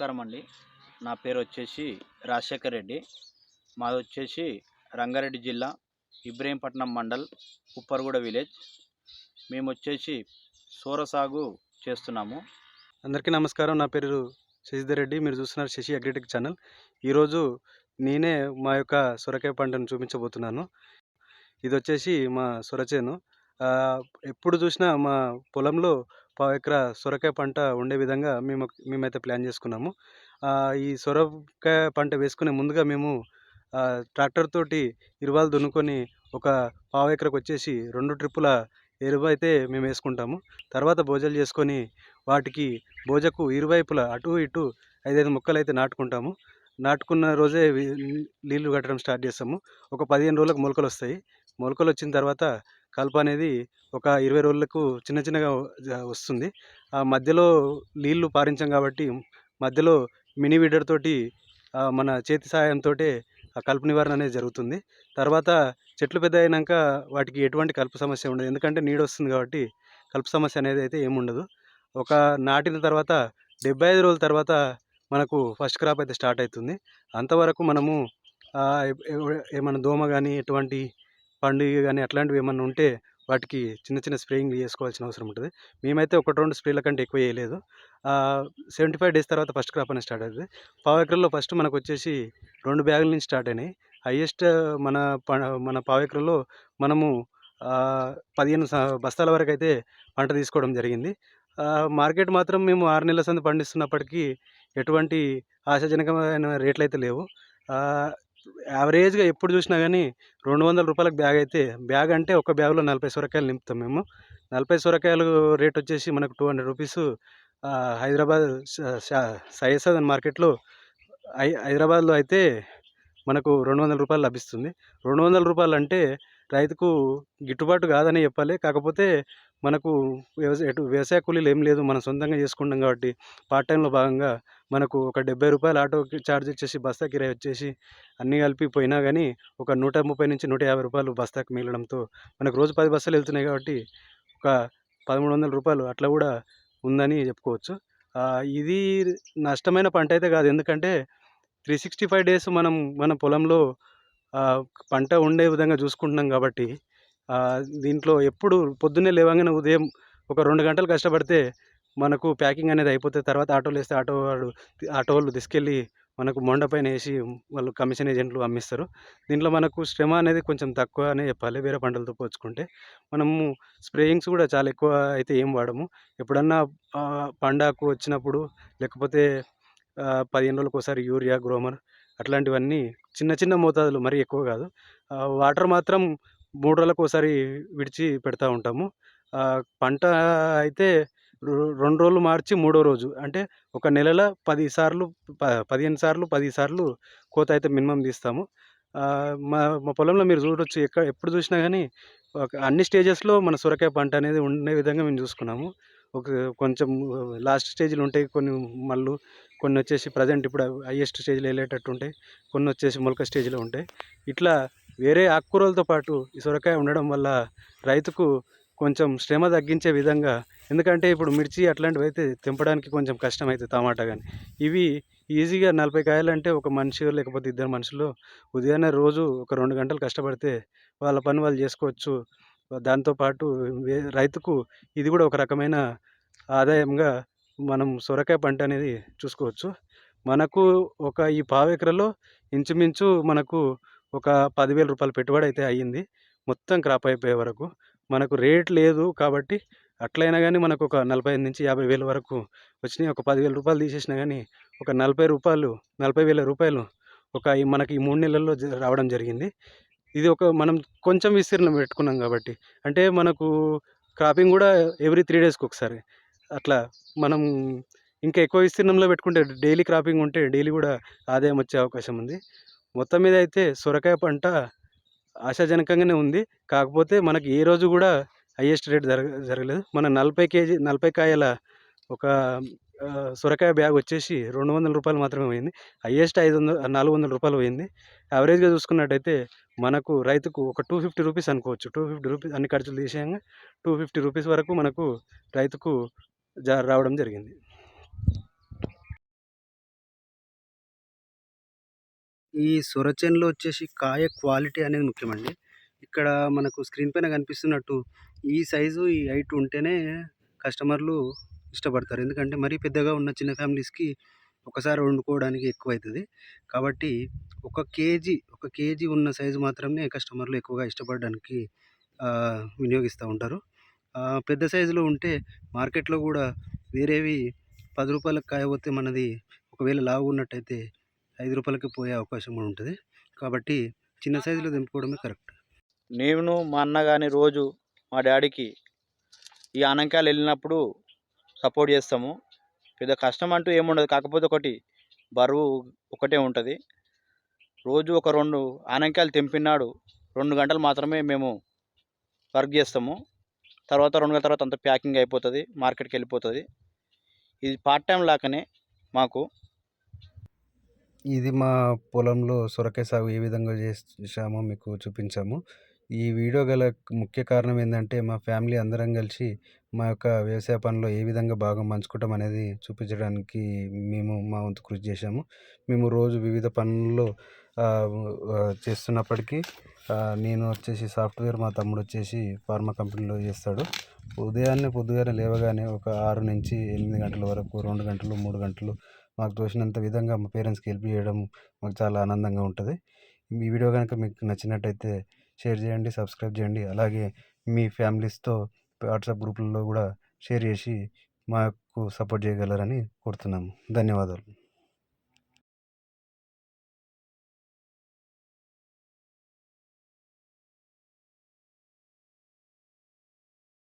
నమస్కారం అండి. నా పేరు వచ్చేసి రాజశేఖర్ రెడ్డి. మాది వచ్చేసి రంగారెడ్డి జిల్లా ఇబ్రహీంపట్నం మండల్ ఉప్పర్గూడ విలేజ్. మేము వచ్చేసి సూర సాగు చేస్తున్నాము. అందరికీ నమస్కారం. నా పేరు శశిధర్ రెడ్డి. మీరు చూస్తున్నారు శశి అగ్రిటెక్ ఛానల్. ఈరోజు నేనే మా యొక్క సొరకాయ పంటను చూపించబోతున్నాను. ఇది వచ్చేసి మా సొరచేను ఎప్పుడు చూసినా మా పొలంలో పావు ఎకరా సొరకాయ పంట ఉండే విధంగా మేము మేమైతే ప్లాన్ చేసుకున్నాము. ఈ సొరకాయ పంట వేసుకునే ముందుగా మేము ట్రాక్టర్ తోటి ఇరువాలు దున్నుకొని ఒక పావు ఎకరకు వచ్చేసి రెండు ట్రిప్పుల ఎరువు అయితే మేము వేసుకుంటాము. తర్వాత భోజలు చేసుకొని వాటికి భోజకు ఇరువైపులా అటు ఇటు ఐదైదు మొక్కలు అయితే నాటుకుంటాము. నాటుకున్న రోజే నీళ్ళు కట్టడం స్టార్ట్ చేస్తాము. ఒక పదిహేను రోజులకు మొలకలు వస్తాయి. మొలకలు వచ్చిన తర్వాత కలప అనేది ఒక ఇరవై రోజులకు చిన్న చిన్నగా వస్తుంది. ఆ మధ్యలో నీళ్ళు పారించాం కాబట్టి మధ్యలో మినీ వీడర్ తోటి మన చేతి సహాయంతో ఆ కలుపు నివారణ అనేది జరుగుతుంది. తర్వాత చెట్లు పెద్ద అయినాక వాటికి ఎటువంటి కలుపు సమస్య ఉండదు. ఎందుకంటే నీడ వస్తుంది కాబట్టి కలుపు సమస్య అనేది అయితే ఏముండదు ఒక నాటిన తర్వాత డెబ్బై ఐదు రోజుల తర్వాత మనకు ఫస్ట్ క్రాప్ అయితే స్టార్ట్ అవుతుంది అంతవరకు మనము ఏమైనా దోమ కానీ ఎటువంటి పండుగ కానీ అట్లాంటివి ఏమైనా ఉంటే వాటికి చిన్న చిన్న స్ప్రేయింగ్ చేసుకోవాల్సిన అవసరం ఉంటుంది. మేమైతే ఒకటి రెండు స్ప్రేల కంటే ఎక్కువ వేయలేదు. సెవెంటీ ఫైవ్ డేస్ తర్వాత ఫస్ట్ క్రాప్ అనేది స్టార్ట్ అవుతుంది పావు ఎకరంలో ఫస్ట్ మనకు వచ్చేసి రెండు బ్యాగుల నుంచి స్టార్ట్ అయినాయి. హయ్యెస్ట్ మన ప- మన పావు ఎకరంలో మనము పదిహేను బస్తాల వరకు అయితే పంట తీసుకోవడం జరిగింది. మార్కెట్ మాత్రం మేము ఆరు నెలల సంది పండిస్తున్నప్పటికీ ఎటువంటి ఆశాజనకమైన రేట్లు అయితే లేవు యావరేజ్గా ఎప్పుడు చూసినా కానీ రెండు వందల రూపాయలకు బ్యాగ్ అయితే బ్యాగ్ అంటే ఒక బ్యాగ్లో నలభై సొరకాయలు నింపుతాం మేము. నలభై సొరకాయలు రేట్ వచ్చేసి మనకు టూ హండ్రెడ్ రూపీస్. హైదరాబాద్ సయసదన్ మార్కెట్లో హై హైదరాబాద్లో అయితే మనకు రెండు వందల రూపాయలు లభిస్తుంది. రెండు వందల రూపాయలు అంటే రైతుకు గిట్టుబాటు కాదని చెప్పాలి. కాకపోతే మనకు వ్యవసాయ ఎటు వ్యవసాయ కూలీలు ఏం లేదు. మనం సొంతంగా చేసుకుంటాం కాబట్టి పార్ట్ టైంలో భాగంగా మనకు ఒక డెబ్బై రూపాయలు ఆటో ఛార్జ్ వచ్చేసి బస్తా కిరాయి వచ్చేసి అన్నీ కలిపి పోయినా కానీ ఒక నూట ముప్పై నుంచి నూట యాభై రూపాయలు బస్తాకు మిగలడంతో మనకు రోజు పది బస్తాలు వెళ్తున్నాయి కాబట్టి ఒక పదమూడు వందల రూపాయలు అట్లా కూడా ఉందని చెప్పుకోవచ్చు. ఇది నష్టమైన పంట అయితే కాదు. ఎందుకంటే త్రీ సిక్స్టీ ఫైవ్ డేస్ మనం మన పొలంలో పంట ఉండే విధంగా చూసుకుంటున్నాం కాబట్టి దీంట్లో ఎప్పుడు పొద్దున్నే లేవగానే ఉదయం ఒక రెండు గంటలు కష్టపడితే మనకు ప్యాకింగ్ అనేది అయిపోతే తర్వాత ఆటోలు వేస్తే ఆటో వాడు ఆటో వాళ్ళు తీసుకెళ్ళి మనకు మొండ పైన వేసి వాళ్ళు కమిషన్ ఏజెంట్లు అమ్మిస్తారు. దీంట్లో మనకు శ్రమ అనేది కొంచెం తక్కువ అనే చెప్పాలి వేరే పంటలతో పోల్చుకుంటే. మనము స్ప్రేయింగ్స్ కూడా చాలా ఎక్కువ అయితే ఏం వాడము. ఎప్పుడన్నా పండాకు వచ్చినప్పుడు లేకపోతే పదిహేను రోజులకు ఒకసారి యూరియా గ్రోమర్ అట్లాంటివన్నీ చిన్న చిన్న మోతాదులు మరీ ఎక్కువ కాదు. వాటర్ మాత్రం మూడు రోజులకు ఒకసారి విడిచి పెడతా ఉంటాము. పంట అయితే రెండు రోజులు మార్చి మూడో రోజు. అంటే ఒక నెలలో పది సార్లు ప పదిహేను సార్లు పది సార్లు కోత అయితే మినిమం తీస్తాము. మా మా పొలంలో మీరు చూడొచ్చు ఎక్కడ ఎప్పుడు చూసినా కానీ ఒక అన్ని స్టేజెస్లో మన సొరకాయ పంట అనేది ఉండే విధంగా మేము చూసుకున్నాము. ఒక కొంచెం లాస్ట్ స్టేజ్లు ఉంటాయి కొన్ని మళ్ళు కొన్ని వచ్చేసి ప్రజెంట్ ఇప్పుడు హైయెస్ట్ స్టేజ్లో వెళ్ళేటట్టు ఉంటాయి కొన్ని వచ్చేసి మొలక స్టేజ్లో ఉంటాయి. ఇట్లా వేరే ఆకుకూరలతో పాటు ఈ సొరకాయ ఉండడం వల్ల రైతుకు కొంచెం శ్రమ తగ్గించే విధంగా ఎందుకంటే ఇప్పుడు మిర్చి అట్లాంటివి అయితే తెంపడానికి కొంచెం కష్టం అవుతుంది టమాటా కానీ ఇవి ఈజీగా నలభై కాయలు అంటే ఒక మనిషి లేకపోతే ఇద్దరు మనుషులు ఉదయాన్నే రోజు ఒక రెండు గంటలు కష్టపడితే వాళ్ళ పని వాళ్ళు చేసుకోవచ్చు. దాంతోపాటు రైతుకు ఇది కూడా ఒక రకమైన ఆదాయంగా మనం సొరకాయ పంట అనేది చూసుకోవచ్చు. మనకు ఒక ఈ పావెకరలో ఎకరలో ఇంచుమించు మనకు ఒక పదివేల రూపాయలు పెట్టుబడి అయితే అయ్యింది. మొత్తం క్రాప్ అయిపోయే వరకు. మనకు రేట్ లేదు కాబట్టి అట్లయినా కానీ మనకు ఒక నలభై ఐదు నుంచి యాభై వేల వరకు వచ్చినాయి. ఒక పదివేల రూపాయలు తీసేసినా కానీ ఒక నలభై రూపాయలు నలభై వేల రూపాయలు ఒక ఈ మనకి ఈ మూడు నెలల్లో రావడం జరిగింది. ఇది ఒక మనం కొంచెం విస్తీర్ణం పెట్టుకున్నాం కాబట్టి. అంటే మనకు క్రాపింగ్ కూడా ఎవ్రీ త్రీ డేస్కి ఒకసారి. అట్లా మనం ఇంకా ఎక్కువ విస్తీర్ణంలో పెట్టుకుంటే డైలీ క్రాపింగ్ ఉంటే డైలీ కూడా ఆదాయం వచ్చే అవకాశం ఉంది. మొత్తం మీద అయితే సొరకాయ పంట ఆశాజనకంగానే ఉంది. కాకపోతే మనకి ఏ రోజు కూడా హయ్యెస్ట్ రేట్ జరగ జరగలేదు. మన నలభై కేజీ నలభై కాయల ఒక సొరకాయ బ్యాగ్ వచ్చేసి రెండు వందల రూపాయలు మాత్రమే పోయింది. హయ్యెస్ట్ ఐదు వందల నాలుగు వందల రూపాయలు పోయింది. యావరేజ్గా చూసుకున్నట్టయితే మనకు రైతుకు ఒక టూ ఫిఫ్టీ రూపీస్ అనుకోవచ్చు. టూ ఫిఫ్టీ రూపీస్ అన్ని ఖర్చులు తీసేయంగా టూ ఫిఫ్టీ రూపీస్ వరకు మనకు రైతుకు జా రావడం జరిగింది. ఈ సొరచేనులో వచ్చేసి కాయ క్వాలిటీ అనేది ముఖ్యమండి. ఇక్కడ మనకు స్క్రీన్ పైన కనిపిస్తున్నట్టు ఈ సైజు, ఈ హైట్ ఉంటేనే కస్టమర్లు ఇష్టపడతారు. ఎందుకంటే మరీ పెద్దగా ఉన్న చిన్న ఫ్యామిలీస్‌కి ఒకసారి వండుకోవడానికి ఎక్కువ అవుతుంది కాబట్టి ఒక కేజీ, ఒక కేజీ ఉన్న సైజు మాత్రమే కస్టమర్లు ఎక్కువగా ఇష్టపడడానికి వినియోగిస్తూ ఉంటారు. పెద్ద సైజులో ఉంటే మార్కెట్‌లో కూడా వేరేవి పది రూపాయలకు కాయ పోతే మనది ఒకవేళ లావు ఉన్నట్టయితే రూ. 5కి పోయే అవకాశం కూడా ఉంటది. కాబట్టి చిన్న సైజులో తెంపుకోవడమే కరెక్ట్. నేను మా అన్న గాని రోజు మా డాడీకి ఈ ఆనంకాయలు వెళ్ళినప్పుడు సపోర్ట్ చేస్తాము. పెద్ద కష్టం అంటూ ఏముండదు. కాకపోతే ఒకటి బరువు ఒకటే ఉంటది. రోజు ఒక 2 ఆనంకాయలు తెంపినాడు 2 గంటలు మాత్రమే మేము వర్క్ చేస్తాము. తర్వాత 2 గంటల తర్వాత అంతా ప్యాకింగ్ అయిపోతది. మార్కెట్‌కి వెళ్ళిపోతది. ఇది పార్ట్ టైమ్ లాగానే మాకు. ఇది మా పొలంలో సొరకాయ సాగు ఏ విధంగా చేశామో మీకు చూపించాము. ఈ వీడియో గల ముఖ్య కారణం ఏంటంటే మా ఫ్యామిలీ అందరం కలిసి మా యొక్క వ్యవసాయ పనిలో ఏ విధంగా భాగం పంచుకోవటం అనేది చూపించడానికి మేము మా వంతు కృషి చేశాము. మేము రోజు వివిధ పనుల్లో చేస్తున్నప్పటికీ నేను వచ్చేసి సాఫ్ట్‌వేర్ మా తమ్ముడు వచ్చేసి ఫార్మా కంపెనీలో చేస్తాడు. ఉదయాన్నే పొద్దుగానే లేవగానే ఒక 6-8 గంటల వరకు రెండు గంటలు, మూడు గంటలు మాకు తోచినంత విధంగా మా పేరెంట్స్‌కి హెల్ప్ చేయడం మాకు చాలా ఆనందంగా ఉంటుంది ఈ వీడియో కనుక మీకు నచ్చినట్టయితే షేర్ చేయండి, సబ్స్క్రైబ్ చేయండి. అలాగే మీ ఫ్యామిలీస్‌తో వాట్సాప్ గ్రూపుల్లో కూడా షేర్ చేసి మాకు సపోర్ట్ చేయగలరని కోరుతున్నాము. ధన్యవాదాలు.